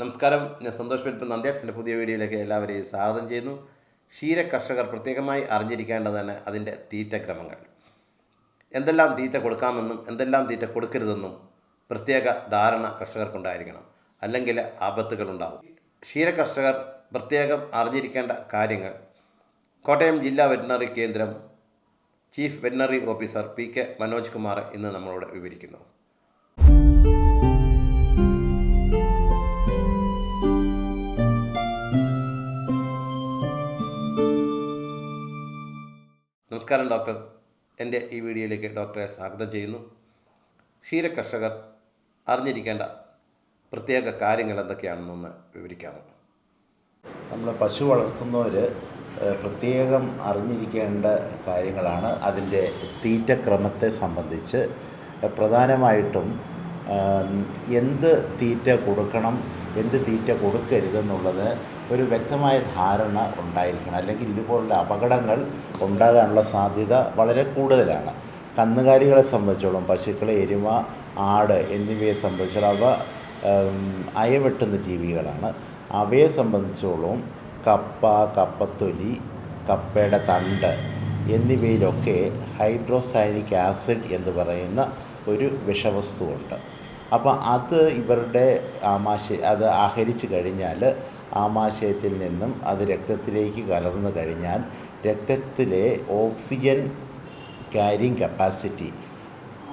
നമസ്കാരം. ഞാൻ സന്തോഷ് വെൽപ്പ് നന്ദ്യാക്ഷന്റെ പുതിയ വീഡിയോയിലേക്ക് എല്ലാവരെയും സ്വാഗതം ചെയ്യുന്നു. ക്ഷീര കർഷകർ പ്രത്യേകമായി അറിഞ്ഞിരിക്കേണ്ടതാണ് അതിന്റെ തീറ്റക്രമങ്ങൾ എന്തെല്ലാം തീറ്റ കൊടുക്കാമെന്നും എന്തെല്ലാം തീറ്റ കൊടുക്കരുതെന്നും പ്രത്യേക ധാരണ കർഷകർക്കുണ്ടായിരിക്കണം. അല്ലെങ്കിൽ ആപത്തുകളുണ്ടാവും. ക്ഷീര കർഷകർ പ്രത്യേകം അറിഞ്ഞിരിക്കേണ്ട കാര്യങ്ങൾ. കോട്ടയം ജില്ലാ വെറ്റിനറി കേന്ദ്രം chief veterinary officer P K Manoj Kumar ഇന്ന് നമ്മളോട് വിവരിക്കുന്നു. നമസ്കാരം ഡോക്ടർ. എന്റെ ഈ വീഡിയോയിലേക്ക് ഡോക്ടറെ സ്വാഗതം ചെയ്യുന്നു. ക്ഷീര കർഷകർ അറിഞ്ഞിരിക്കേണ്ട പ്രത്യേക കാര്യങ്ങൾ എന്തൊക്കെയാണെന്നൊന്ന് വിവരിക്കാമോ? നമ്മൾ പശു വളർത്തുന്നവർ പ്രത്യേകം അറിഞ്ഞിരിക്കേണ്ട കാര്യങ്ങളാണ് അതിന്റെ തീറ്റക്രമത്തെ സംബന്ധിച്ച്. പ്രധാനമായിട്ടും എന്ത് തീറ്റ കൊടുക്കണം എന്ത് തീറ്റ കൊടുക്കരുതെന്നുള്ളത് ഒരു വ്യക്തമായ ധാരണ ഉണ്ടായിരിക്കണം. അല്ലെങ്കിൽ ഇതുപോലുള്ള അപകടങ്ങൾ ഉണ്ടാകാനുള്ള സാധ്യത വളരെ കൂടുതലാണ്. കന്നുകാലികളെ സംബന്ധിച്ചോളം പശുക്കളെ എരുമ ആട് എന്നിവയെ സംബന്ധിച്ചോളം അവ അയവെട്ടുന്ന ജീവികളാണ്. അവയെ സംബന്ധിച്ചോളം കപ്പ കപ്പത്തൊലി കപ്പയുടെ തണ്ട് എന്നിവയിലൊക്കെ ഹൈഡ്രോസൈനിക് ആസിഡ് എന്ന് പറയുന്ന ഒരു വിഷവസ്തുവുണ്ട്. അപ്പോൾ അത് ഇവരുടെ ആമാശ അത് ആഹരിച്ചു കഴിഞ്ഞാൽ ആമാശയത്തിൽ നിന്നും അത് രക്തത്തിലേക്ക് കലർന്നു കഴിഞ്ഞാൽ രക്തത്തിലെ ഓക്സിജൻ ക്യാരിങ് കപ്പാസിറ്റി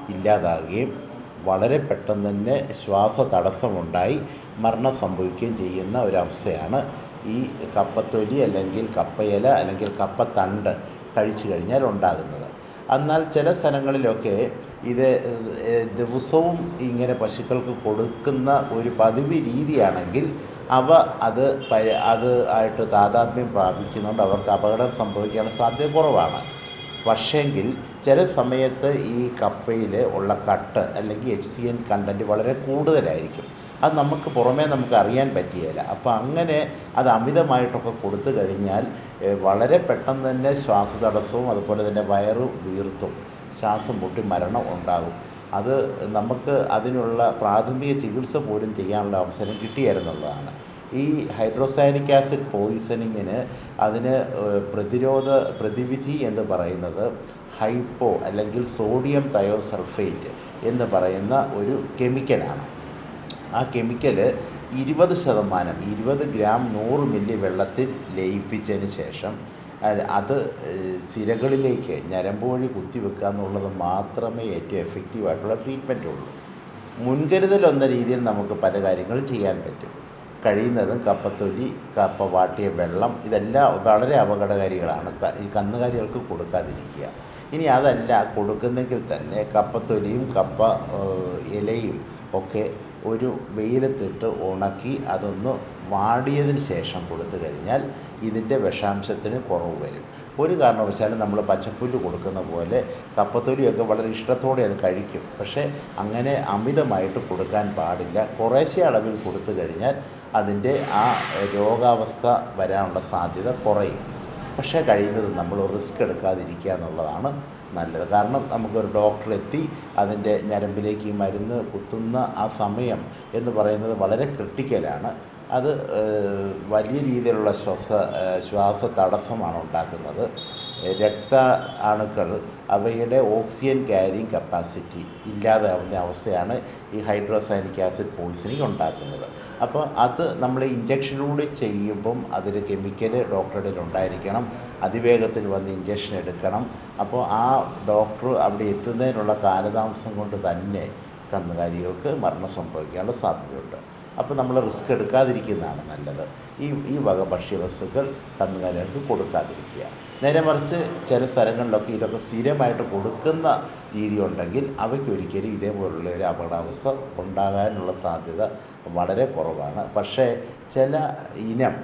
ഇല്ലാതാകുകയും വളരെ പെട്ടെന്ന് തന്നെ ശ്വാസ തടസ്സമുണ്ടായി മരണം സംഭവിക്കുകയും ചെയ്യുന്ന ഒരവസ്ഥയാണ് ഈ കപ്പത്തൊലി അല്ലെങ്കിൽ കപ്പയില അല്ലെങ്കിൽ കപ്പത്തണ്ട് കഴിച്ചു കഴിഞ്ഞാൽ ഉണ്ടാകുന്നത്. എന്നാൽ ചില സ്ഥലങ്ങളിലൊക്കെ ഇത് ദിവസവും ഇങ്ങനെ പശുക്കൾക്ക് കൊടുക്കുന്ന ഒരു പതിവ് രീതിയാണെങ്കിൽ അവ അത് അത് ആയിട്ട് താതാത്മ്യം പ്രാപിക്കുന്നതുകൊണ്ട് അവർക്ക് അപകടം സംഭവിക്കാനുള്ള സാധ്യത കുറവാണ്. പക്ഷേങ്കിൽ ചില സമയത്ത് ഈ കപ്പയിൽ ഉള്ള കട്ട് അല്ലെങ്കിൽ എച്ച് സി എൻ കണ്ടന്റ് വളരെ കൂടുതലായിരിക്കും. അത് നമുക്ക് പുറമേ നമുക്ക് അറിയാൻ പറ്റിയല്ല അപ്പോൾ അങ്ങനെ അത് അമിതമായിട്ടൊക്കെ കൊടുത്തു കഴിഞ്ഞാൽ വളരെ പെട്ടെന്ന് തന്നെ ശ്വാസതടസ്സവും അതുപോലെ തന്നെ വയറ് വീർത്തും. ശ്വാസം മുട്ടി മരണം ഉണ്ടാകും. അത് നമുക്ക് അതിനുള്ള പ്രാഥമിക ചികിത്സ പോലും ചെയ്യാനുള്ള അവസരം കിട്ടിയായിരുന്നുള്ളതാണ്. ഈ ഹൈഡ്രോസാനിക് ആസിഡ് പോയിസണിങ്ങിന് അതിന് പ്രതിരോധ പ്രതിവിധി എന്ന് പറയുന്നത് ഹൈപ്പോ അല്ലെങ്കിൽ സോഡിയം തയോസൾഫേറ്റ് എന്ന് പറയുന്ന ഒരു കെമിക്കലാണ്. ആ കെമിക്കൽ ഇരുപത് ശതമാനം ഇരുപത് ഗ്രാം നൂറ് മില്ലി വെള്ളത്തിൽ ലയിപ്പിച്ചതിന് ശേഷം അത് സിരകളിലേക്ക് ഞരമ്പ് വഴി കുത്തിവെക്കുക എന്നുള്ളത് മാത്രമേ ഏറ്റവും എഫക്റ്റീവായിട്ടുള്ള ട്രീറ്റ്മെന്റ് ഉള്ളൂ. മുൻകരുതൽ എന്ന രീതിയിൽ നമുക്ക് പല കാര്യങ്ങളും ചെയ്യാൻ പറ്റും. കഴിയുന്നതും കപ്പത്തൊലി കപ്പ വാട്ടിയ വെള്ളം ഇതെല്ലാം വളരെ അപകടകാരികളാണ്. ഈ കന്നുകാലികൾക്ക് കൊടുക്കാതിരിക്കുക. ഇനി അതല്ല കൊടുക്കുന്നെങ്കിൽ തന്നെ കപ്പത്തൊലിയും കപ്പ ഇലയും ഒക്കെ ഒരു വെയിലത്തിട്ട് ഉണക്കി അതൊന്ന് വാടിയതിന് ശേഷം കൊടുത്തു കഴിഞ്ഞാൽ ഇതിന്റെ വിഷാംശത്തിന് കുറവ് വരും. ഒരു കാരണവശാലും നമ്മൾ പച്ചപ്പുല്ല് കൊടുക്കുന്ന പോലെ കപ്പത്തൊലിയൊക്കെ വളരെ ഇഷ്ടത്തോടെ അത് കഴിക്കും. പക്ഷേ അങ്ങനെ അമിതമായിട്ട് കൊടുക്കാൻ പാടില്ല. കുറേശ്ശെ അളവിൽ കൊടുത്തു കഴിഞ്ഞാൽ അതിന്റെ ആ രോഗാവസ്ഥ വരാനുള്ള സാധ്യത കുറയും. പക്ഷേ കഴിയുന്നത് നമ്മൾ റിസ്ക് എടുക്കാതിരിക്കുക എന്നുള്ളതാണ് നല്ലത്. കാരണം നമുക്കൊരു ഡോക്ടറെത്തി അതിന്റെ ഞരമ്പിലേക്ക് ഈ മരുന്ന് കുത്തുന്ന ആ സമയം എന്ന് പറയുന്നത് വളരെ ക്രിട്ടിക്കലാണ്. അത് വലിയ രീതിയിലുള്ള ശ്വാസ ശ്വാസ തടസ്സമാണ് ഉണ്ടാക്കുന്നത്. രക്ത അണുക്കൾ അവയുടെ ഓക്സിജൻ ക്യാരിങ് കപ്പാസിറ്റി ഇല്ലാതാവുന്ന അവസ്ഥയാണ് ഈ ഹൈഡ്രോസൈനിക് ആസിഡ് പോയിസണിങ് ഉണ്ടാക്കുന്നത്. അപ്പോൾ അത് നമ്മൾ ഇഞ്ചക്ഷനിലൂടെ ചെയ്യുമ്പം അതിൽ കെമിക്കൽ ഡോക്ടറുടെ ഉണ്ടായിരിക്കണം. അതിവേഗത്തിൽ വന്ന് ഇഞ്ചക്ഷൻ എടുക്കണം. അപ്പോൾ ആ ഡോക്ടർ അവിടെ എത്തുന്നതിനുള്ള കാലതാമസം കൊണ്ട് തന്നെ കന്നുകാലികൾക്ക് മരണം സംഭവിക്കാനുള്ള സാധ്യതയുണ്ട്. അപ്പോൾ നമ്മൾ റിസ്ക് എടുക്കാതിരിക്കുന്നതാണ് നല്ലത്. ഈ ഈ വക ഭക്ഷ്യവസ്തുക്കൾ കന്നുകാലികൾക്ക് കൊടുക്കാതിരിക്കുക. നേരെ മറിച്ച് ചില സ്ഥലങ്ങളിലൊക്കെ ഇതൊക്കെ സ്ഥിരമായിട്ട് കൊടുക്കുന്ന രീതി ഉണ്ടെങ്കിൽ അവയ്ക്ക് ഒരിക്കലും ഇതേപോലുള്ള ഒരു അപകടാവസ്ഥ ഉണ്ടാകാനുള്ള സാധ്യത വളരെ കുറവാണ്. പക്ഷേ ചില ഇനം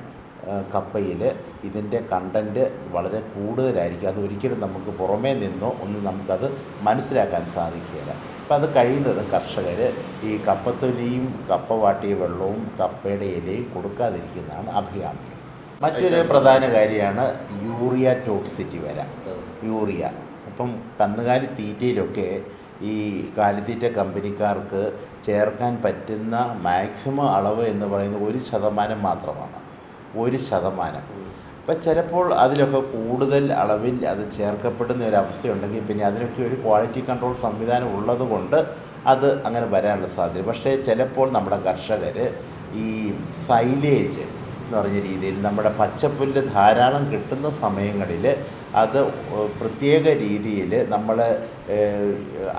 കപ്പയിൽ ഇതിന്റെ കണ്ടന്റ് വളരെ കൂടുതലായിരിക്കും. അത് ഒരിക്കലും നമുക്ക് പുറമേ നിന്നോ ഒന്നും നമുക്കത് മനസ്സിലാക്കാൻ സാധിക്കുകയില്ല. അപ്പം അത് കഴിയുന്നത് കർഷകർ ഈ കപ്പത്തൊലിയും കപ്പ വാട്ടിയ വെള്ളവും കപ്പയുടെ ഇലയും കൊടുക്കാതിരിക്കുന്നതാണ് അഭികാമ്യം. മറ്റൊരു പ്രധാന കാര്യമാണ് യൂറിയ ടോക്സിറ്റി വരാം. യൂറിയ. അപ്പം കന്നുകാലി തീറ്റയിലൊക്കെ ഈ കാലിത്തീറ്റ കമ്പനിക്കാർക്ക് ചേർക്കാൻ പറ്റുന്ന മാക്സിമം അളവ് എന്ന് പറയുന്നത് ഒരു ശതമാനം മാത്രമാണ്. ഒരു ശതമാനം. അപ്പം ചിലപ്പോൾ അതിലൊക്കെ കൂടുതൽ അളവിൽ അത് ചേർക്കപ്പെടുന്ന ഒരു അവസ്ഥയുണ്ടെങ്കിൽ പിന്നെ അതിനൊക്കെ ഒരു ക്വാളിറ്റി കൺട്രോൾ സംവിധാനം ഉള്ളതുകൊണ്ട് അത് അങ്ങനെ വരാനുള്ള സാധ്യത. പക്ഷേ ചിലപ്പോൾ നമ്മുടെ കർഷകർ ഈ സൈലേജ് എന്ന് പറഞ്ഞ രീതിയിൽ നമ്മുടെ പച്ചപ്പുല്ല് ധാരാളം കിട്ടുന്ന സമയങ്ങളിൽ അത് പ്രത്യേക രീതിയിൽ നമ്മൾ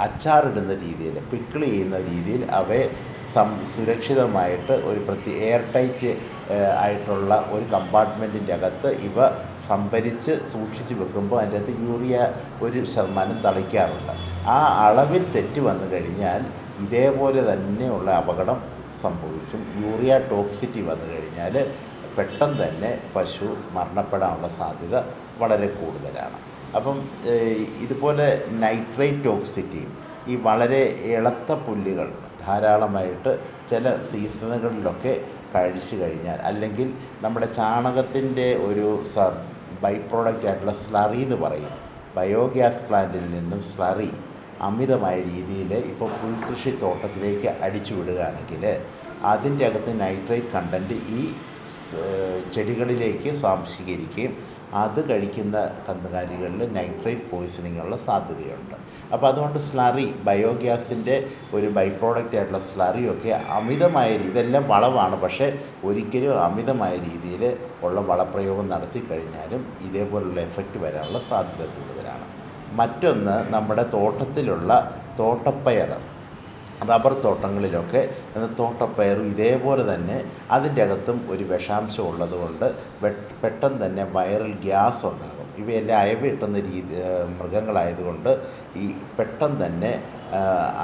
അച്ചാറിടുന്ന രീതിയിൽ പിക്കിൾ ചെയ്യുന്ന രീതിയിൽ അവയെ സം സുരക്ഷിതമായിട്ട് ഒരു പ്രത്യേക എയർ ടൈറ്റ് ആയിട്ടുള്ള ഒരു കമ്പാർട്ട്മെന്റിന്റെ അകത്ത് ഇവ സംഭരിച്ച് സൂക്ഷിച്ച് വെക്കുമ്പോൾ അതിന്റെ അകത്ത് യൂറിയ ഒരു ശതമാനം തളിക്കാറുണ്ട്. ആ അളവിൽ തെറ്റ് വന്നു കഴിഞ്ഞാൽ ഇതേപോലെ തന്നെയുള്ള അപകടം സംഭവിക്കും. യൂറിയ ടോക്സിറ്റി വന്നു കഴിഞ്ഞാൽ പെട്ടെന്ന് തന്നെ പശു മരണപ്പെടാനുള്ള സാധ്യത വളരെ കൂടുതലാണ്. അപ്പം ഇതുപോലെ നൈട്രേറ്റ് ടോക്സിറ്റിയും ഈ വളരെ ഇളത്ത പുല്ലുകൾ ധാരാളമായിട്ട് ചില സീസണുകളിലൊക്കെ കഴിച്ചു കഴിഞ്ഞാൽ അല്ലെങ്കിൽ നമ്മുടെ ചാണകത്തിന്റെ ഒരു സ ബൈ പ്രോഡക്റ്റ് ആയിട്ടുള്ള സ്ലറി എന്ന് പറയും. ബയോഗ്യാസ് പ്ലാന്റിൽ നിന്നും സ്ലറി അമിതമായ രീതിയിൽ ഇപ്പോൾ പുൽകൃഷി തോട്ടത്തിലേക്ക് അടിച്ചു വിടുകയാണെങ്കിൽ അതിന്റെ അകത്ത് നൈട്രേറ്റ് കണ്ടന്റ് ഈ ചെടികളിലേക്ക് സ്വാംശീകരിക്കുകയും അത് കഴിക്കുന്ന കന്നുകാലികളിൽ നൈട്രേറ്റ് പോയിസണിങ്ങുള്ള സാധ്യതയുണ്ട്. അപ്പോൾ അതുകൊണ്ട് സ്ലറി ബയോഗ്യാസിന്റെ ഒരു ബൈ പ്രോഡക്റ്റ് ആയിട്ടുള്ള സ്ലറിയൊക്കെ അമിതമായ ഇതെല്ലാം വളമാണ് പക്ഷേ ഒരിക്കലും അമിതമായ രീതിയിൽ ഉള്ള വളപ്രയോഗം നടത്തി കഴിഞ്ഞാലും ഇതേപോലുള്ള എഫക്റ്റ് വരാനുള്ള സാധ്യത കൂടുതലാണ്. മറ്റൊന്ന് നമ്മുടെ തോട്ടത്തിലുള്ള തോട്ടപ്പയർ റബ്ബർ തോട്ടങ്ങളിലൊക്കെ തോട്ടപ്പയറും ഇതേപോലെ തന്നെ അതിന്റെ അകത്തും ഒരു വിഷാംശം ഉള്ളതുകൊണ്ട് പെട്ടെന്ന് തന്നെ വയറിൽ ഗ്യാസ് ഉണ്ടാകും. ഇവയെല്ലാം അയവിട്ടുന്ന രീതി മൃഗങ്ങളായതുകൊണ്ട് ഈ പെട്ടെന്ന് തന്നെ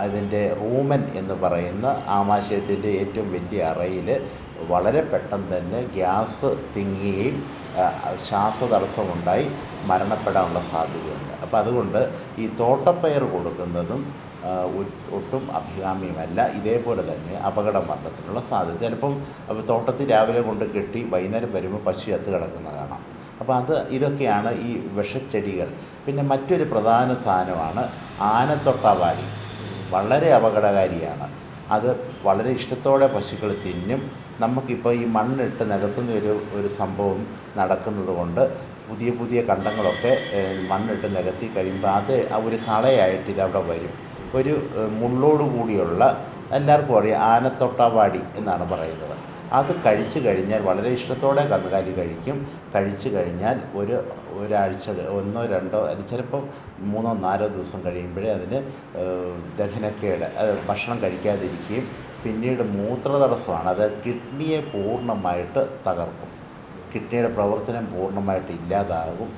അതിന്റെ റൂമൻ എന്ന് പറയുന്ന ആമാശയത്തിന്റെ ഏറ്റവും വലിയ അറയിൽ വളരെ പെട്ടെന്ന് തന്നെ ഗ്യാസ് തിങ്ങുകയും ശ്വാസതടസ്സമുണ്ടായി. മരണപ്പെടാനുള്ള സാധ്യതയുണ്ട്. അപ്പോൾ അതുകൊണ്ട് ഈ തോട്ടപ്പയർ കൊടുക്കുന്നതും ഒട്ടും അഭികാമ്യമല്ല. ഇതേപോലെ തന്നെ അപകടം മരണത്തിനുള്ള സാധ്യത. ചിലപ്പം തോട്ടത്തിൽ രാവിലെ കൊണ്ട് കെട്ടി വൈകുന്നേരം വരുമ്പോൾ പശു അത്ത് കിടക്കുന്ന കാണാം. അപ്പോൾ അത് ഇതൊക്കെയാണ് ഈ വിഷച്ചെടികൾ. പിന്നെ മറ്റൊരു പ്രധാന സാധനമാണ് ആനത്തൊട്ടാവാടി. വളരെ അപകടകാരിയാണ്. അത് വളരെ ഇഷ്ടത്തോടെ പശുക്കൾ തിന്നും. നമുക്കിപ്പോൾ ഈ മണ്ണിട്ട് നികത്തുന്ന ഒരു ഒരു സംഭവം നടക്കുന്നത് കൊണ്ട് പുതിയ പുതിയ കണ്ടങ്ങളൊക്കെ മണ്ണിട്ട് നികത്തി കഴിയുമ്പോൾ അത് ഒരു കളയായിട്ട് ഇതവിടെ വരും. ഒരു മുള്ളോട് കൂടിയുള്ള എല്ലാവർക്കും അറിയാം ആനത്തൊട്ടാവാടി എന്നാണ് പറയുന്നത്. അത് കഴിച്ചു കഴിഞ്ഞാൽ വളരെ ഇഷ്ടത്തോടെ കന്നുകാലി കഴിക്കും. കഴിച്ചു കഴിഞ്ഞാൽ ഒരു ഒരാഴ്ച ഒന്നോ രണ്ടോ അല്ലെങ്കിൽ ചിലപ്പം മൂന്നോ നാലോ ദിവസം കഴിയുമ്പോഴേ അതിന് ദഹനക്കേട് അത് ഭക്ഷണം കഴിക്കാതിരിക്കുകയും പിന്നീട് മൂത്രതടസ്സമാണ്. അത് കിഡ്നിയെ പൂർണമായിട്ട് തകർക്കും. കിഡ്നിയുടെ പ്രവർത്തനം പൂർണമായിട്ട് ഇല്ലാതാകും.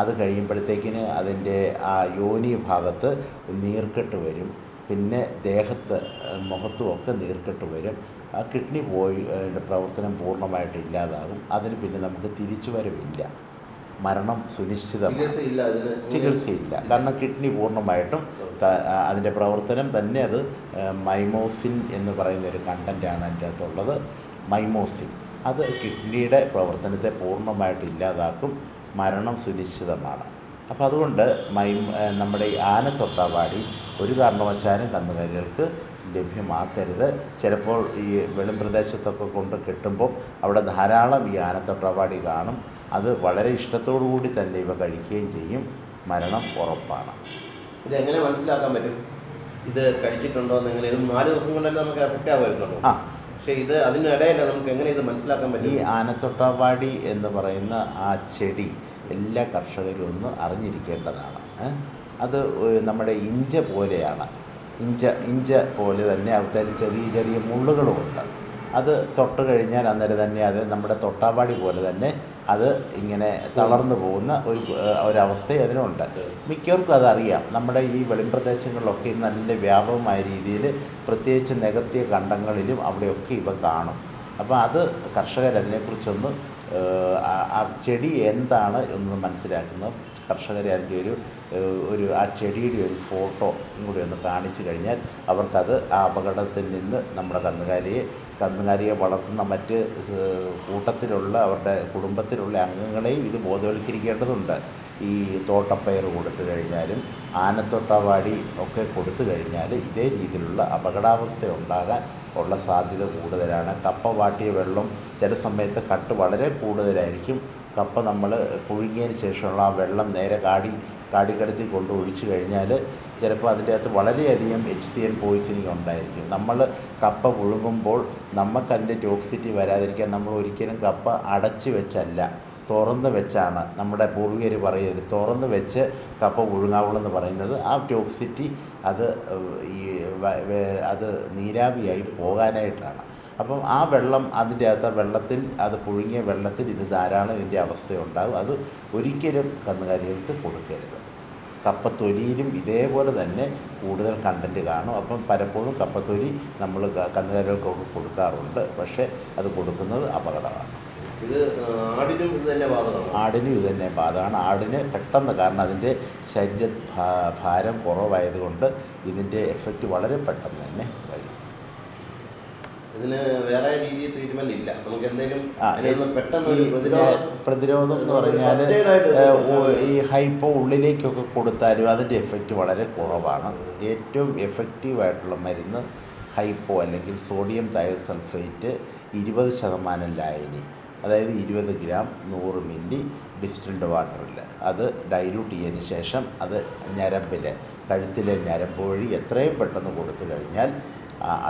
അത് കഴിയുമ്പോഴത്തേക്കിന് അതിന്റെ ആ യോനി ഭാഗത്ത് നീർക്കെട്ട് വരും. പിന്നെ ദേഹത്ത് മുഖത്തുമൊക്കെ നീർക്കെട്ട് വരും. ആ കിഡ്നി പോയി പ്രവർത്തനം പൂർണമായിട്ട് ഇല്ലാതാകും. അതിന് പിന്നെ നമുക്ക് തിരിച്ചു വരവില്ല മരണം സുനിശ്ചിതമാണ്. ചികിത്സയില്ല കാരണം കിഡ്നി പൂർണമായിട്ടും അതിന്റെ പ്രവർത്തനം തന്നെ അത് മൈമോസിൻ എന്ന് പറയുന്ന ഒരു കണ്ടന്റാണ് അതിന്റെ അകത്തുള്ളത് മൈമോസിൻ. അത് കിഡ്നിയുടെ പ്രവർത്തനത്തെ പൂർണമായിട്ട് ഇല്ലാതാക്കും മരണം സുനിശ്ചിതമാണ്. അപ്പോൾ അതുകൊണ്ട് മൈ നമ്മുടെ ഈ ആനത്തൊട്ടാവാടി ഒരു കാരണവശാലും കന്നുകാലികൾക്ക് ലഭ്യമാക്കരുത്. ചിലപ്പോൾ ഈ വെളും പ്രദേശത്തൊക്കെ കൊണ്ട് കെട്ടുമ്പോൾ അവിടെ ധാരാളം ഈ ആനത്തൊട്ടാവാടി കാണും. അത് വളരെ ഇഷ്ടത്തോടു കൂടി തന്നെ ഇവ കഴിക്കുകയും ചെയ്യും. മരണം ഉറപ്പാണ്. ഇത് എങ്ങനെ മനസ്സിലാക്കാൻ പറ്റും? ഇത് കഴിച്ചിട്ടുണ്ടോ എന്ന് എങ്ങനെ? നാല് ദിവസം കൊണ്ടല്ലേ നമുക്ക് എഫക്റ്റ് ആവുമായിരുന്നുള്ളൂ. ആ പക്ഷേ ഇത് അതിനിടയിൽ നമുക്ക് എങ്ങനെ ഇത് മനസ്സിലാക്കാൻ പറ്റും? ഈ ആനത്തൊട്ടാവാടി എന്ന് പറയുന്ന ആ ചെടി എല്ലാ കർഷകരും ഒന്ന് അറിഞ്ഞിരിക്കേണ്ടതാണ്. അത് നമ്മുടെ ഇഞ്ച പോലെയാണ്. ഇഞ്ച ഇഞ്ച പോലെ തന്നെ അവതരി ചെറിയ ചെറിയ മുള്ളുകളുമുണ്ട്. അത് തൊട്ട് കഴിഞ്ഞാൽ അന്നേരം തന്നെ അത് നമ്മുടെ തൊട്ടാവാടി പോലെ തന്നെ അത് ഇങ്ങനെ തളർന്നു പോകുന്ന ഒരു ഒരവസ്ഥ അതിനുണ്ട് മിക്കവർക്കും അതറിയാം. നമ്മുടെ ഈ വെളിമ്പ്രദേശങ്ങളിലൊക്കെ നല്ല വ്യാപകമായ രീതിയിൽ പ്രത്യേകിച്ച് നികത്തിയ കണ്ടങ്ങളിലും അവിടെയൊക്കെ ഇവ കാണും. അപ്പോൾ അത് ഏഹ്, ആ- ചെടി എന്താണ് എന്ന് മനസ്സിലാക്കുന്ന കർഷകരെ അതിന്റെ ഒരു ഒരു ആ ചെടിയുടെ ഒരു ഫോട്ടോ കൂടി ഒന്ന് കാണിച്ചു കഴിഞ്ഞാൽ അവർക്കത് ആ അപകടത്തിൽ നിന്ന് നമ്മുടെ കന്നുകാലിയെ കന്നുകാലിയെ വളർത്തുന്ന മറ്റ് കൂട്ടത്തിലുള്ള അവരുടെ കുടുംബത്തിലുള്ള അംഗങ്ങളെയും ഇത് ബോധവൽക്കരിക്കേണ്ടതുണ്ട്. ഈ തോട്ടപ്പയർ കൊടുത്തു കഴിഞ്ഞാലും ആനത്തൊട്ടവാടി ഒക്കെ കൊടുത്തു കഴിഞ്ഞാൽ ഇതേ രീതിയിലുള്ള അപകടാവസ്ഥ ഉണ്ടാകാൻ ഉള്ള സാധ്യത കൂടുതലാണ്. കപ്പ വാട്ടിയ വെള്ളം ചില സമയത്ത് കട്ട് വളരെ കൂടുതലായിരിക്കും. കപ്പ നമ്മൾ പുഴുങ്ങിയതിന് ശേഷമുള്ള ആ വെള്ളം നേരെ കാടി കാടിക്കടത്തി കൊണ്ട് ഒഴിച്ചു കഴിഞ്ഞാൽ ചിലപ്പോൾ അതിന്റെ അകത്ത് വളരെയധികം എച്ച് സി എൽ പോയിസണിങ് ഉണ്ടായിരിക്കും. നമ്മൾ കപ്പ പുഴുങ്ങുമ്പോൾ നമുക്കതിന്റെ ടോക്സിറ്റി വരാതിരിക്കാൻ നമ്മൾ ഒരിക്കലും കപ്പ അടച്ചു വെച്ചല്ല. തുറന്ന് വെച്ചാണ് നമ്മുടെ പൂർവികർ പറയുന്നത്. തുറന്ന് വെച്ച് കപ്പ പുഴുങ്ങാവുള്ളൂ എന്ന് പറയുന്നത്. ആ ടോക്സിറ്റി അത് ഈ അത് നീരാവിയായി പോകാനായിട്ടാണ്. അപ്പം ആ വെള്ളം അതിന്റെ അകത്ത് വെള്ളത്തിൽ അത് പുഴുങ്ങിയ വെള്ളത്തിൽ ഇത് ധാരാളം ഇതിന്റെ അവസ്ഥയുണ്ടാകും. അത് ഒരിക്കലും കന്നുകാലികൾക്ക് കൊടുക്കരുത്. കപ്പത്തൊലിയിലും ഇതേപോലെ തന്നെ കൂടുതൽ കണ്ടന്റ് കാണും. അപ്പം പലപ്പോഴും കപ്പത്തൊലി നമ്മൾ കന്നുകാലികൾക്ക് കൊടുക്കാറുണ്ട്. പക്ഷേ അത് കൊടുക്കുന്നത് അപകടമാണ്. ഇത് ആടിനും ഇത് തന്നെ ബാധകമാണ്. ആടിനും ഇത് തന്നെ ബാധകമാണ്. ആടിന് പെട്ടെന്ന് കാരണം അതിന്റെ ശരീര ഭാരം കുറവായതുകൊണ്ട് ഇതിന്റെ എഫക്റ്റ് വളരെ പെട്ടെന്ന് തന്നെ വരും. ഇതിന് വേറെ രീതിയിൽ ട്രീറ്റ്മെന്റ് ഇല്ല. നമുക്ക് എന്തെങ്കിലും പെട്ടെന്ന് പ്രതിരോധം എന്ന് പറഞ്ഞാൽ ഈ ഹൈപ്പോ ഉള്ളിലേക്കൊക്കെ കൊടുത്താലും അതിന്റെ എഫക്റ്റ് വളരെ കുറവാണ്. ഏറ്റവും എഫക്റ്റീവായിട്ടുള്ള മരുന്ന് ഹൈപ്പോ അല്ലെങ്കിൽ സോഡിയം തയോസൾഫേറ്റ് ഇരുപത് ശതമാനം ലായനി. അതായത് ഇരുപത് ഗ്രാം നൂറ് മില്ലി ഡിസ്റ്റിൽഡ് വാട്ടറിൽ. അത് ഡൈല്യൂട്ട് ചെയ്തതിന് ശേഷം അത് ഞരമ്പിൽ കഴുത്തിലെ ഞരമ്പ് വഴി എത്രയും പെട്ടെന്ന് കൊടുത്തു കഴിഞ്ഞാൽ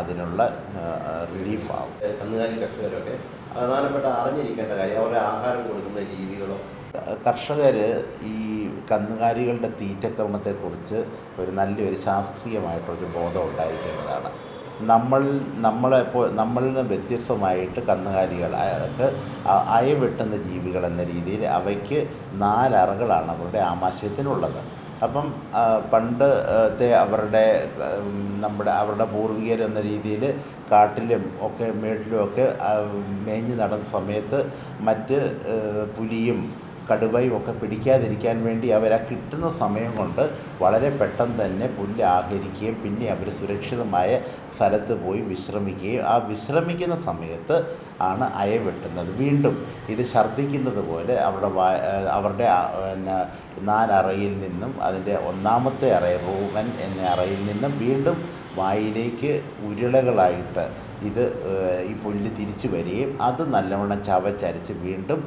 അതിനുള്ള റിലീഫ് ആവും. കന്നുകാലി കർഷകരൊക്കെ പ്രധാനപ്പെട്ട അറിഞ്ഞിരിക്കേണ്ട കാര്യം അവരുടെ ആഹാരം കൊടുക്കുന്ന രീതികളോ? കർഷകർ ഈ കന്നുകാലികളുടെ തീറ്റക്രമത്തെക്കുറിച്ച് ഒരു നല്ലൊരു ശാസ്ത്രീയമായിട്ടൊരു ബോധം ഉണ്ടായിരിക്കേണ്ടതാണ്. നമ്മൾ നമ്മളെപ്പോൾ നമ്മളിൽ നിന്ന് വ്യത്യസ്തമായിട്ട് കന്നുകാലികൾ അയാൾക്ക് അയവെട്ടുന്ന ജീവികൾ എന്ന രീതിയിൽ അവയ്ക്ക് നാലറകളാണ് അവരുടെ ആമാശയത്തിനുള്ളത്. അപ്പം പണ്ടത്തെ അവരുടെ നമ്മുടെ അവരുടെ പൂർവികർ എന്ന രീതിയിൽ കാട്ടിലും ഒക്കെ മേട്ടിലും ഒക്കെ മേഞ്ഞ് നടന്ന സമയത്ത് മറ്റ് പുലിയും കടുവയും ഒക്കെ പിടിക്കാതിരിക്കാൻ വേണ്ടി അവർ ആ കിട്ടുന്ന സമയം കൊണ്ട് വളരെ പെട്ടെന്ന് തന്നെ പുല്ല് ആഹരിക്കുകയും പിന്നെ അവർ സുരക്ഷിതമായ സ്ഥലത്ത് പോയി വിശ്രമിക്കുകയും ആ വിശ്രമിക്കുന്ന സമയത്ത് ആണ് അയ വെട്ടുന്നത്. വീണ്ടും ഇത് ഛർദ്ദിക്കുന്നത് പോലെ അവരുടെ അവരുടെ പിന്നെ നാലറയിൽ നിന്നും അതിന്റെ ഒന്നാമത്തെ അറ റൂമൻ എന്ന അറയിൽ നിന്നും വീണ്ടും വായിലേക്ക് ഉരുളകളായിട്ട് ഇത് ഈ പുല്ല് തിരിച്ചു വരികയും അത് നല്ലവണ്ണം ചവച്ചരച്ച് വീണ്ടും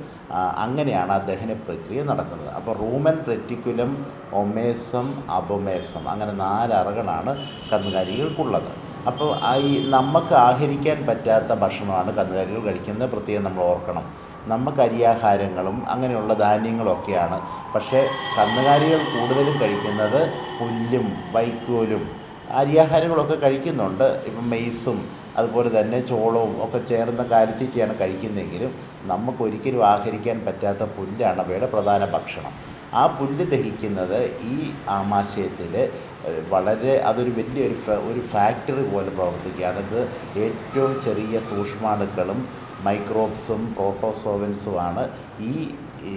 അങ്ങനെയാണ് ആ ദഹന പ്രക്രിയ നടക്കുന്നത്. അപ്പോൾ റൂമൻ റെറ്റിക്കുലം ഒമേസം അപമേസം അങ്ങനെ നാലറകളാണ് കന്നുകാലികൾക്കുള്ളത്. അപ്പോൾ ഈ നമുക്ക് ആഹരിക്കാൻ പറ്റാത്ത ഭക്ഷണമാണ് കന്നുകാലികൾ കഴിക്കുന്നത്. പ്രത്യേകം നമ്മൾ ഓർക്കണം. നമുക്ക് അരിയാഹാരങ്ങളും അങ്ങനെയുള്ള ധാന്യങ്ങളൊക്കെയാണ്. പക്ഷേ കന്നുകാലികൾ കൂടുതലും കഴിക്കുന്നത് പുല്ലും വൈക്കോലും അരിയാഹാരങ്ങളൊക്കെ കഴിക്കുന്നുണ്ട്. ഇപ്പം മെയ്സും അതുപോലെ തന്നെ ചോളവും ഒക്കെ ചേർന്ന കാലിത്തീറ്റയാണ് കഴിക്കുന്നതെങ്കിലും നമുക്കൊരിക്കലും ആഹരിക്കാൻ പറ്റാത്ത പുല്ലാണ് അവയുടെ പ്രധാന ഭക്ഷണം. ആ പുല്ല് ദഹിക്കുന്നത് ഈ ആമാശയത്തിൽ വളരെ അതൊരു വലിയൊരു ഒരു ഫാക്ടറി പോലെ പ്രവർത്തിക്കുകയാണ്. ഇത് ഏറ്റവും ചെറിയ സൂക്ഷ്മാണുക്കളും മൈക്രോബ്സും പ്രോട്ടോസോവൻസുമാണ് ഈ ഈ,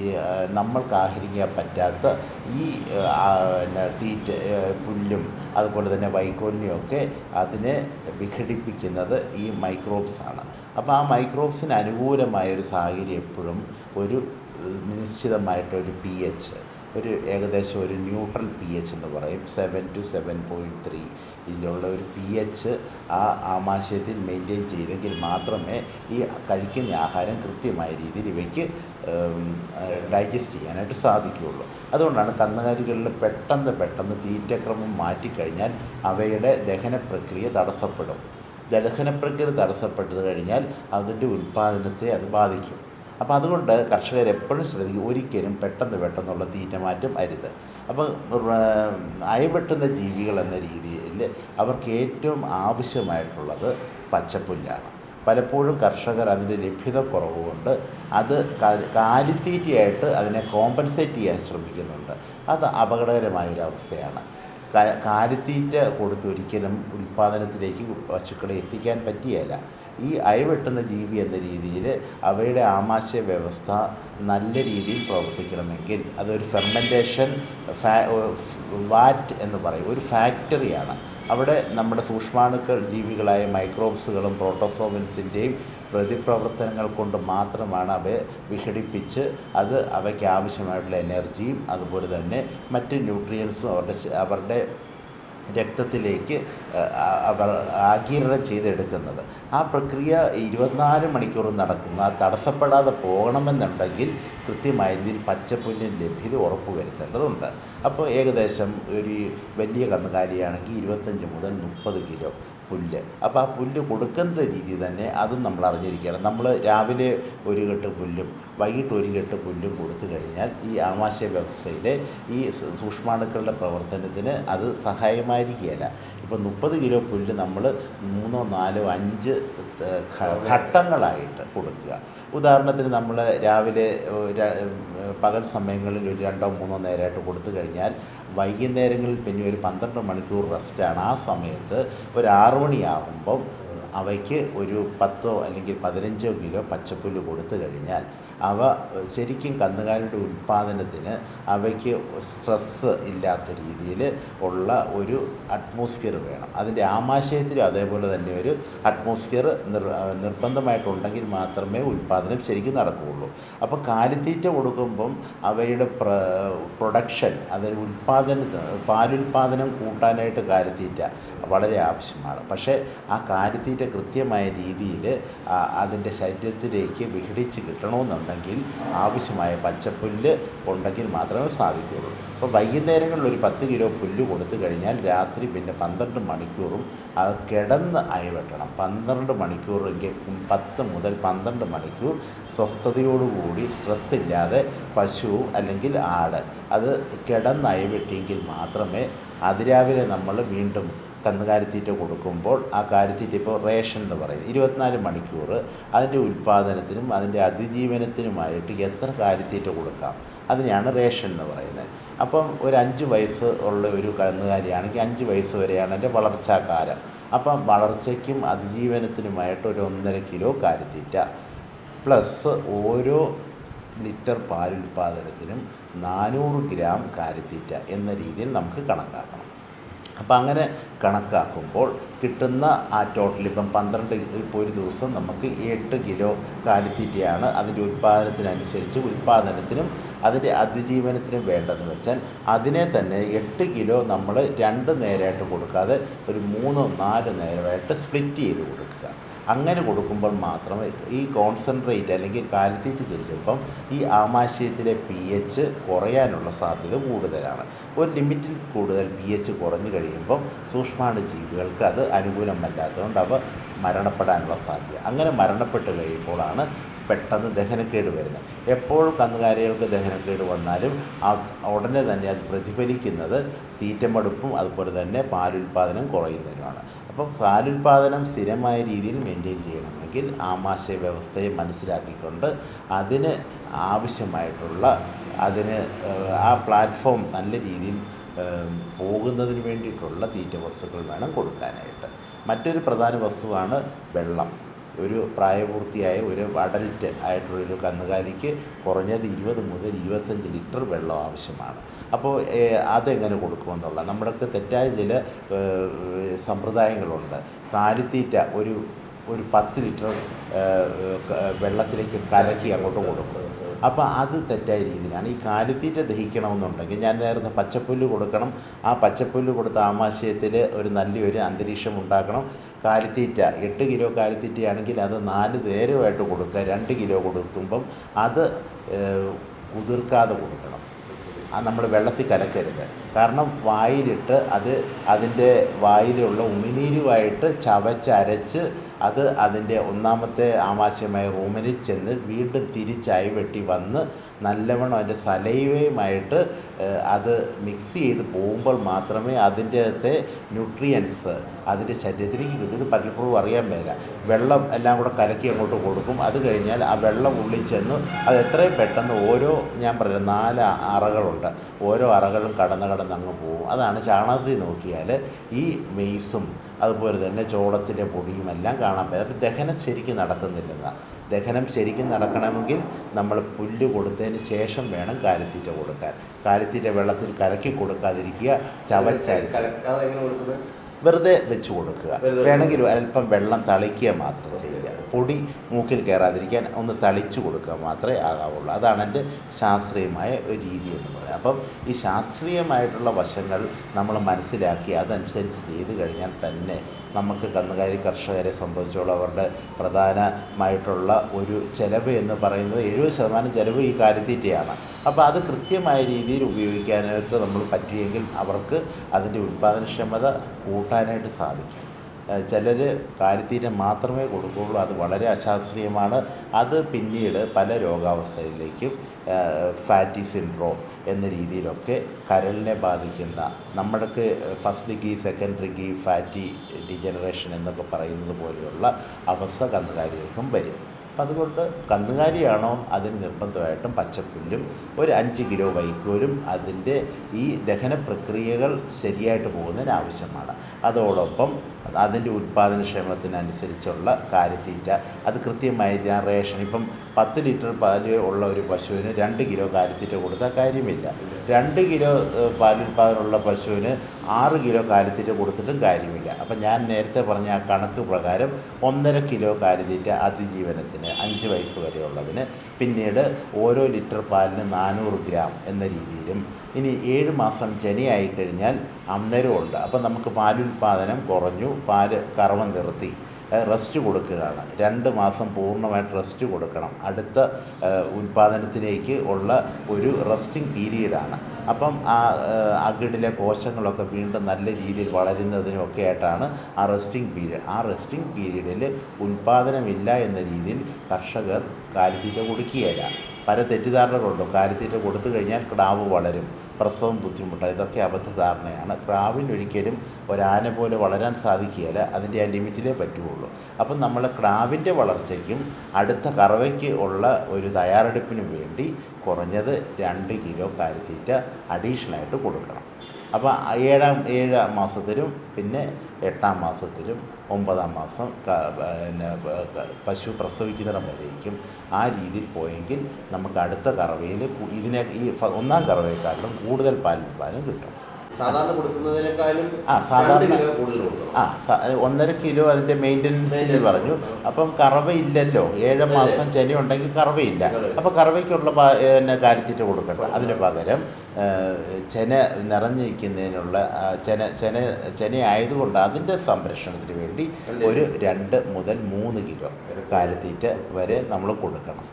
നമ്മൾക്ക് ആഹരിക്കാൻ പറ്റാത്ത ഈ പിന്നെ തീറ്റ പുല്ലും അതുപോലെ തന്നെ വൈക്കോലിനെയൊക്കെ അതിനെ വിഘടിപ്പിക്കുന്നത് ഈ മൈക്രോബ്സാണ് അപ്പോൾ ആ മൈക്രോബ്സിന് അനുകൂലമായ ഒരു സാഹചര്യം എപ്പോഴും ഒരു നിശ്ചിതമായിട്ടൊരു പി എച്ച് ഒരു ഏകദേശം ഒരു ന്യൂട്രൽ പി എച്ച് എന്ന് പറയും. Seven to seven point three ഇതിലുള്ള ഒരു പി എച്ച് ആ ആമാശയത്തിൽ മെയിന്റെയിൻ ചെയ്തെങ്കിൽ മാത്രമേ ഈ കഴിക്കുന്ന ആഹാരം കൃത്യമായ രീതിയിൽ ഇവയ്ക്ക് ഡൈജസ്റ്റ് ചെയ്യാനായിട്ട് സാധിക്കുകയുള്ളൂ. അതുകൊണ്ടാണ് കന്നുകാലികളിൽ പെട്ടെന്ന് പെട്ടെന്ന് തീറ്റക്രമം മാറ്റിക്കഴിഞ്ഞാൽ അവയുടെ ദഹന പ്രക്രിയ തടസ്സപ്പെടും. ദഹന പ്രക്രിയ തടസ്സപ്പെട്ടു കഴിഞ്ഞാൽ അതിന്റെ ഉൽപ്പാദനത്തെ അത് ബാധിക്കും. അപ്പോൾ അതുകൊണ്ട് കർഷകർ എപ്പോഴും ശ്രദ്ധിക്കും ഒരിക്കലും പെട്ടെന്ന് പെട്ടെന്നുള്ള തീറ്റമാറ്റം അരുത്. അപ്പോൾ അയവെട്ടുന്ന ജീവികൾ എന്ന രീതിയിൽ അവർക്ക് ഏറ്റവും ആവശ്യമായിട്ടുള്ളത് പച്ചപ്പുല്ലാണ്. പലപ്പോഴും കർഷകർ അതിന്റെ ലഭ്യത കുറവുകൊണ്ട് അത് കാലിത്തീറ്റയായിട്ട് അതിനെ കോമ്പൻസേറ്റ് ചെയ്യാൻ ശ്രമിക്കുന്നുണ്ട്. അത് അപകടകരമായൊരു അവസ്ഥയാണ് ക- കാലിത്തീറ്റ കൊടുത്തൊരിക്കലും ഉൽപ്പാദനത്തിലേക്ക് പശുക്കളെ എത്തിക്കാൻ പറ്റിയല്ല ഈ അയവെട്ടുന്ന ജീവി എന്ന രീതിയിൽ അവയുടെ ആമാശയ വ്യവസ്ഥ നല്ല രീതിയിൽ പ്രവർത്തിക്കണമെങ്കിൽ അതൊരു ഫെർമെന്റേഷൻ വാറ്റ് എന്ന് പറയും. ഒരു ഫാക്ടറിയാണ് അവിടെ നമ്മുടെ സൂക്ഷ്മാണുക്കൾ ജീവികളായ മൈക്രോബ്സുകളും പ്രോട്ടോസോമിൻസിന്റെയും പ്രതിപ്രവർത്തനങ്ങൾ കൊണ്ട് മാത്രമാണ് അവയെ വിഘടിപ്പിച്ച് അത് അവയ്ക്ക് ആവശ്യമായിട്ടുള്ള എനർജിയും അതുപോലെ തന്നെ മറ്റ് ന്യൂട്രിയൻസും അവരുടെ അവരുടെ രക്തത്തിലേക്ക് അവർ ആഗിരണം ചെയ്തെടുക്കുന്നത്. ആ പ്രക്രിയ ഇരുപത്തിനാല് മണിക്കൂർ നടക്കുന്ന. തടസ്സപ്പെടാതെ പോകണമെന്നുണ്ടെങ്കിൽ കൃത്യമായ രീതിയിൽ പച്ചപ്പുല്ലിന് ലഭ്യത ഉറപ്പുവരുത്തേണ്ടതുണ്ട്. അപ്പോൾ ഏകദേശം ഒരു വലിയ കന്നുകാലിയാണെങ്കിൽ ഇരുപത്തഞ്ച് മുതൽ മുപ്പത് കിലോ പുല്ല്. അപ്പോൾ ആ പുല്ല് കൊടുക്കേണ്ട രീതി തന്നെ അതും നമ്മൾ അറിഞ്ഞിരിക്കണം. നമ്മൾ രാവിലെ ഒരു കെട്ട് പുല്ലും വൈകിട്ട് ഒരു കെട്ട് പുല്ലും കൊടുത്തു കഴിഞ്ഞാൽ ഈ ആമാശയ വ്യവസ്ഥയിലെ ഈ സൂക്ഷ്മാണുക്കളുടെ പ്രവർത്തനത്തിന് അത് സഹായമായിരിക്കുകയില്ല. ഇപ്പോൾ മുപ്പത് കിലോ പുല്ല് നമ്മൾ മൂന്നോ നാലോ അഞ്ച് ഘട്ടങ്ങളായിട്ട് കൊടുക്കുക. ഉദാഹരണത്തിന് നമ്മൾ രാവിലെ പകൽ സമയങ്ങളിൽ ഒരു രണ്ടോ മൂന്നോ നേരമായിട്ട് കൊടുത്തു കഴിഞ്ഞാൽ വൈകുന്നേരങ്ങളിൽ പിന്നെ ഒരു പന്ത്രണ്ട് മണിക്കൂർ റെസ്റ്റാണ്. ആ സമയത്ത് ഒരു ആറു മണിയാകുമ്പം അവയ്ക്ക് ഒരു പത്തോ അല്ലെങ്കിൽ പതിനഞ്ചോ കിലോ പച്ചപ്പുല്ല് കൊടുത്തു കഴിഞ്ഞാൽ അവ ശരിക്കും കന്നുകാലിയുടെ ഉൽപ്പാദനത്തിന് അവയ്ക്ക് സ്ട്രെസ്സ് ഇല്ലാത്ത രീതിയിൽ ഉള്ള ഒരു അറ്റ്മോസ്ഫിയർ വേണം. അതിന്റെ ആമാശയത്തിലും അതേപോലെ തന്നെ ഒരു അറ്റ്മോസ്ഫിയർ നിർ നിർബന്ധമായിട്ടുണ്ടെങ്കിൽ മാത്രമേ ഉൽപ്പാദനം ശരിക്കും നടക്കുകയുള്ളൂ. അപ്പോൾ കാലിത്തീറ്റ കൊടുക്കുമ്പം അവയുടെ പ്ര പ്രൊഡക്ഷൻ അതിന് ഉൽപ്പാദന പാലുൽപാദനം കൂട്ടാനായിട്ട് കാലിത്തീറ്റ വളരെ ആവശ്യമാണ്. പക്ഷേ ആ കാലിത്തീറ്റ കൃത്യമായ രീതിയിൽ അതിന്റെ ശരീരത്തിലേക്ക് വിഘടിച്ച് കിട്ടണമെന്നുണ്ടെങ്കിൽ ആവശ്യമായ പച്ചപ്പുല്ല് ഉണ്ടെങ്കിൽ മാത്രമേ സാധിക്കുകയുള്ളൂ. അപ്പോൾ വൈകുന്നേരങ്ങളിൽ ഒരു പത്ത് കിലോ പുല്ല് കൊടുത്തു കഴിഞ്ഞാൽ രാത്രി പിന്നെ പന്ത്രണ്ട് മണിക്കൂറും അത് കിടന്ന് അയവെട്ടണം പന്ത്രണ്ട് മണിക്കൂറെങ്കിൽ പത്ത് മുതൽ പന്ത്രണ്ട് മണിക്കൂർ സ്വസ്ഥതയോടുകൂടി സ്ട്രെസ് ഇല്ലാതെ പശു അല്ലെങ്കിൽ ആട് അത് കിടന്ന് അയവെട്ടിയെങ്കിൽ മാത്രമേ അതിരാവിലെ നമ്മൾ വീണ്ടും കന്നുകാലിത്തീറ്റ കൊടുക്കുമ്പോൾ ആ കാലിത്തീറ്റ ഇപ്പോൾ റേഷൻ എന്ന് പറയുന്നത് ഇരുപത്തിനാല് മണിക്കൂർ അതിന്റെ ഉൽപ്പാദനത്തിനും അതിന്റെ അതിജീവനത്തിനുമായിട്ട് എത്ര കാലിത്തീറ്റ കൊടുക്കാം? അതിനെയാണ് റേഷൻ എന്ന് പറയുന്നത്. അപ്പം ഒരു അഞ്ച് വയസ്സ് ഉള്ള ഒരു കന്നുകാലിയാണെങ്കിൽ അഞ്ച് വയസ്സ് വരെയാണ് എന്റെ വളർച്ചാകാലം. അപ്പം വളർച്ചയ്ക്കും അതിജീവനത്തിനുമായിട്ട് ഒരു ഒന്നര കിലോ കാലിത്തീറ്റ പ്ലസ് ഓരോ ലിറ്റർ പാലുൽപാദനത്തിനും നാനൂറ് ഗ്രാം കാലിത്തീറ്റ എന്ന രീതിയിൽ നമുക്ക് കണക്കാക്കണം. അപ്പോൾ അങ്ങനെ കണക്കാക്കുമ്പോൾ കിട്ടുന്ന ആ ടോട്ടൽ ഇപ്പം പന്ത്രണ്ട് ഇപ്പോൾ ഒരു ദിവസം നമുക്ക് എട്ട് കിലോ കാലിത്തീറ്റയാണ് അതിന്റെ ഉൽപ്പാദനത്തിനനുസരിച്ച് ഉൽപ്പാദനത്തിനും അതിന്റെ അതിജീവനത്തിനും വേണ്ടതെന്ന് വെച്ചാൽ അതിനെ തന്നെ എട്ട് കിലോ നമ്മൾ രണ്ട് നേരമായിട്ട് കൊടുക്കാതെ ഒരു മൂന്നോ നാല് നേരമായിട്ട് സ്പ്ലിറ്റ് ചെയ്ത് കൊടുക്കുക. അങ്ങനെ കൊടുക്കുമ്പോൾ മാത്രമേ ഈ കോൺസെൻട്രേറ്റ് അല്ലെങ്കിൽ കാലിത്തീറ്റ് ചെല്ലുമ്പം ഈ ആമാശയത്തിലെ പി എച്ച് കുറയാനുള്ള സാധ്യത കൂടുതലാണ്. ഒരു ലിമിറ്റിൽ കൂടുതൽ പി എച്ച് കുറഞ്ഞു കഴിയുമ്പം സൂക്ഷ്മാണു ജീവികൾക്ക് അത് അനുകൂലമല്ലാത്തതുകൊണ്ട് അവ മരണപ്പെടാനുള്ള സാധ്യത. അങ്ങനെ മരണപ്പെട്ട് കഴിയുമ്പോഴാണ് പെട്ടെന്ന് ദഹനക്കേട് വരുന്നത്. എപ്പോൾ കന്നുകാലികൾക്ക് ദഹനക്കേട് വന്നാലും ആ ഉടനെ തന്നെ അത് പ്രതിഫലിക്കുന്നത് തീറ്റമടുപ്പും അതുപോലെ തന്നെ പാലുൽപാദനം കുറയുന്നതിനുമാണ്. അപ്പോൾ പാലുൽപാദനം സ്ഥിരമായ രീതിയിൽ മെയിന്റെയിൻ ചെയ്യണമെങ്കിൽ ആമാശയ വ്യവസ്ഥയെ മനസ്സിലാക്കിക്കൊണ്ട് അതിന് ആവശ്യമായിട്ടുള്ള അതിന് ആ പ്ലാറ്റ്ഫോം നല്ല രീതിയിൽ പോകുന്നതിന് വേണ്ടിയിട്ടുള്ള തീറ്റ വസ്തുക്കൾ വേണം കൊടുക്കാനായിട്ട്. മറ്റൊരു പ്രധാന വസ്തുവാണ് വെള്ളം. ഒരു പ്രായപൂർത്തിയായ ഒരു അഡൽറ്റ് ആയിട്ടുള്ളൊരു കന്നുകാലിക്ക് കുറഞ്ഞത് ഇരുപത് മുതൽ ഇരുപത്തഞ്ച് ലിറ്റർ വെള്ളം ആവശ്യമാണ്. അപ്പോൾ അതെങ്ങനെ കൊടുക്കുമെന്നുള്ള നമ്മുടെ തെറ്റായ ചില സമ്പ്രദായങ്ങളുണ്ട്. കാലിത്തീറ്റ ഒരു ഒരു പത്ത് ലിറ്റർ വെള്ളത്തിലേക്ക് കലക്കി അങ്ങോട്ട് കൊടുക്കും അപ്പോൾ അത് തെറ്റായ രീതിയിലാണ്. ഈ കാലിത്തീറ്റ ദഹിക്കണമെന്നുണ്ടെങ്കിൽ ഞാൻ നേരത്തെ പച്ചപ്പുല്ല് കൊടുക്കണം. ആ പച്ചപ്പുല്ല് കൊടുത്ത ആമാശയത്തിൽ ഒരു നല്ലൊരു അന്തരീക്ഷം ഉണ്ടാക്കണം. കാലിത്തീറ്റ എട്ട് കിലോ കാലിത്തീറ്റയാണെങ്കിൽ അത് നാല് നേരമായിട്ട് കൊടുക്കുക. രണ്ട് കിലോ കൊടുക്കുമ്പം അത് കുതിർക്കാതെ കൊടുക്കണം. അത് നമ്മൾ വെള്ളത്തിൽ കലക്കരുത്. കാരണം വായിലിട്ട് അത് അതിന്റെ വായിലുള്ള ഉമിനീരുമായിട്ട് ചവച്ചരച്ച് അത് അതിന്റെ ഒന്നാമത്തെ ആമാശയമായ റൂമിൽ ചെന്ന് വീണ്ടും തിരിച്ചായി വെട്ടി വന്ന് നല്ലവണ്ണം അതിന്റെ സലൈവയുമായിട്ട് അത് മിക്സ് ചെയ്ത് പോകുമ്പോൾ മാത്രമേ അതിന്റെ അകത്തെ ന്യൂട്രിയൻസ് അതിന്റെ ശരീരത്തിലേക്ക് കിട്ടും ഇത് പലപ്പോഴും അറിയാൻ മേല. വെള്ളം എല്ലാം കൂടെ കലക്കി അങ്ങോട്ട് കൊടുക്കും. അത് കഴിഞ്ഞാൽ ആ വെള്ളം ഉള്ളിൽ ചെന്ന് അത് എത്രയും പെട്ടെന്ന് ഓരോ ഞാൻ പറയുന്നത് നാല് അറകളുണ്ട്. ഓരോ അറകളും കടന്ന് കടന്ന് അങ്ങ് പോകും അതാണ് ചാണകത്തിൽ നോക്കിയാൽ ഈ മെയ്സും അതുപോലെ തന്നെ ചോളത്തിന്റെ പൊടിയും എല്ലാം കാണാൻ പറ്റും. ദഹനം ശരിക്കും നടക്കുന്നില്ലെന്ന. ദഹനം ശരിക്കും നടക്കണമെങ്കിൽ നമ്മൾ പുല്ല് കൊടുത്തതിന് ശേഷം വേണം കാലിത്തീറ്റ കൊടുക്കാൻ. കാലിത്തീറ്റ വെള്ളത്തിൽ കലക്കി കൊടുക്കാതിരിക്കുക ചവച്ചരിച്ച്. വെറുതെ വെച്ച് കൊടുക്കുക. വേണമെങ്കിൽ അല്പം വെള്ളം തളിക്കുക മാത്രം ചെയ്യുക. പൊടി മൂക്കിൽ കയറാതിരിക്കാൻ ഒന്ന് തളിച്ചു കൊടുക്കുക മാത്രമേ ആകാവുള്ളൂ. അതാണ് എന്റെ ശാസ്ത്രീയമായ ഒരു രീതി എന്ന് പറയുന്നത്. അപ്പം ഈ ശാസ്ത്രീയമായിട്ടുള്ള വശങ്ങൾ നമ്മൾ മനസ്സിലാക്കി അതനുസരിച്ച് ചെയ്തു കഴിഞ്ഞാൽ തന്നെ നമുക്ക് കന്നുകാലി കർഷകരെ സംബന്ധിച്ചോളം അവരുടെ പ്രധാനമായിട്ടുള്ള ഒരു ചിലവ് എന്ന് പറയുന്നത് എഴുപത് ശതമാനം ചിലവ് ഈ കാര്യത്തീറ്റയാണ്. അപ്പോൾ അത് കൃത്യമായ രീതിയിൽ ഉപയോഗിക്കാനായിട്ട് നമ്മൾ പറ്റിയെങ്കിൽ അവർക്ക് അതിന്റെ ഉൽപ്പാദനക്ഷമത കൂട്ടാനായിട്ട് സാധിക്കും. ചിലർ കാലിത്തീറ്റ മാത്രമേ കൊടുക്കുകയുള്ളൂ. അത് വളരെ അശാസ്ത്രീയമാണ്. അത് പിന്നീട് പല രോഗാവസ്ഥയിലേക്കും ഫാറ്റി സിൻഡ്രോം എന്ന രീതിയിലൊക്കെ കരളിനെ ബാധിക്കുന്ന നമ്മൾക്ക് first degree second degree fatty degeneration എന്നൊക്കെ പറയുന്നത് പോലെയുള്ള അവസ്ഥ കന്നുകാലികൾക്കും വരും. അപ്പം അതുകൊണ്ട് കന്നുകാലിയാണോ അതിന് നിർബന്ധമായിട്ടും പച്ചപ്പുല്ലും ഒരു അഞ്ച് കിലോ വൈക്കോലും അതിന്റെ ഈ ദഹന പ്രക്രിയകൾ ശരിയായിട്ട് പോകുന്നതിന് ആവശ്യമാണ്. അതോടൊപ്പം അതിന്റെ ഉൽപ്പാദനക്ഷമത്തിനനുസരിച്ചുള്ള കാലിത്തീറ്റ അത് കൃത്യമായി ഞാൻ റേഷൻ ഇപ്പം പത്ത് ലിറ്റർ പാൽ ഉള്ള ഒരു പശുവിന് രണ്ട് കിലോ കാലിത്തീറ്റ കൊടുത്താൽ കാര്യമില്ല. രണ്ട് കിലോ പാലുൽപാദനമുള്ള പശുവിന് ആറ് കിലോ കാലിത്തീറ്റ കൊടുത്തിട്ടും കാര്യമില്ല. അപ്പം ഞാൻ നേരത്തെ പറഞ്ഞ ആ കണക്ക് പ്രകാരം ഒന്നര കിലോ കാലിത്തീറ്റ അതിജീവനത്തിന് അഞ്ച് വയസ്സ് വരെയുള്ളതിന് പിന്നീട് ഓരോ ലിറ്റർ പാലിന് നാനൂറ് ഗ്രാം എന്ന രീതിയിലും ഇനി ഏഴ് മാസം ചെനയായി കഴിഞ്ഞാൽ അന്നേരമുണ്ട്. അപ്പം നമുക്ക് പാലുൽപാദനം കുറഞ്ഞു പാൽ കറവ നിർത്തി. റെസ്റ്റ് കൊടുക്കുകയാണ്. രണ്ട് മാസം പൂർണമായിട്ട് റെസ്റ്റ് കൊടുക്കണം. അടുത്ത ഉൽപ്പാദനത്തിലേക്ക് ഉള്ള ഒരു റെസ്റ്റിംഗ് പീരീഡാണ്. അപ്പം ആ അകിടിലെ കോശങ്ങളൊക്കെ വീണ്ടും നല്ല രീതിയിൽ വളരുന്നതിനൊക്കെ ആയിട്ടാണ് ആ റെസ്റ്റിംഗ് പീരീഡ്. ആ റെസ്റ്റിംഗ് പീരീഡിൽ ഉൽപ്പാദനമില്ല എന്ന രീതിയിൽ കർഷകർ കാലിത്തീറ്റ കൊടുക്കുകയില്ല. പല തെറ്റിദ്ധാരണകളുണ്ട്. കാലിത്തീറ്റ കൊടുത്തു കഴിഞ്ഞാൽ കിടാവ് വളരും. പ്രസവം ബുദ്ധിമുട്ടാണ്. ഇതൊക്കെ അബദ്ധധാരണയാണ്. ക്രാവിനൊരിക്കലും ഒരാന പോലെ വളരാൻ സാധിക്കുകയില്ല. അതിന്റെ ആ ലിമിറ്റിലേ പറ്റുകയുള്ളൂ. അപ്പം നമ്മൾ ക്രാവിന്റെ വളർച്ചയ്ക്കും അടുത്ത കറവയ്ക്ക് ഉള്ള ഒരു തയ്യാറെടുപ്പിനും വേണ്ടി കുറഞ്ഞത് രണ്ട് കിലോ കാലിത്തീറ്റ അഡീഷണലായിട്ട് കൊടുക്കണം. അപ്പോൾ ഏഴാം ഏഴാം മാസത്തിലും പിന്നെ എട്ടാം മാസത്തിലും ഒമ്പതാം മാസം പിന്നെ പശു പ്രസവിക്കുന്നിടം വരേക്കും ആ രീതിയിൽ പോയെങ്കിൽ നമുക്ക് അടുത്ത കറവയിൽ ഇതിനെ ഈ ഒന്നാം കറവയെക്കാട്ടിലും കൂടുതൽ പാൽ ഉൽപ്പാദനം കിട്ടും. സാധാരണ കൊടുക്കുന്നതിനേക്കാളും ആ, സാധാരണ- ആ ഒന്നര കിലോ അതിന്റെ മെയിന്റനൻസിന് പറഞ്ഞു. അപ്പം കറവയില്ലല്ലോ ഏഴ് മാസം ചെനി ഉണ്ടെങ്കിൽ കറവയില്ല. അപ്പോൾ കറവയ്ക്കുള്ള പിന്നെ കാലിത്തീറ്റ കൊടുക്കട്ടെ അതിന് പകരം ചെന നിറഞ്ഞിരിക്കുന്നതിനുള്ള ചെന ചെന ചെന ആയതുകൊണ്ട് അതിന്റെ സംരക്ഷണത്തിന് വേണ്ടി ഒരു രണ്ട് മുതൽ മൂന്ന് കിലോ കാലിത്തീറ്റ വരെ നമ്മൾ കൊടുക്കണം.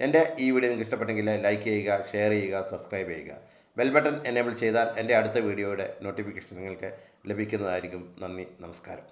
എന്റെ ഈ വീഡിയോ നിങ്ങൾക്ക് ഇഷ്ടപ്പെട്ടെങ്കിൽ ലൈക്ക് ചെയ്യുക ഷെയർ ചെയ്യുക സബ്സ്ക്രൈബ് ചെയ്യുക. ബെൽ ബട്ടൺ എനേബിൾ ചെയ്താൽ എന്റെ അടുത്ത വീഡിയോയുടെ നോട്ടിഫിക്കേഷൻ നിങ്ങൾക്ക് ലഭിക്കുന്നതായിരിക്കും. നന്ദി നമസ്കാരം.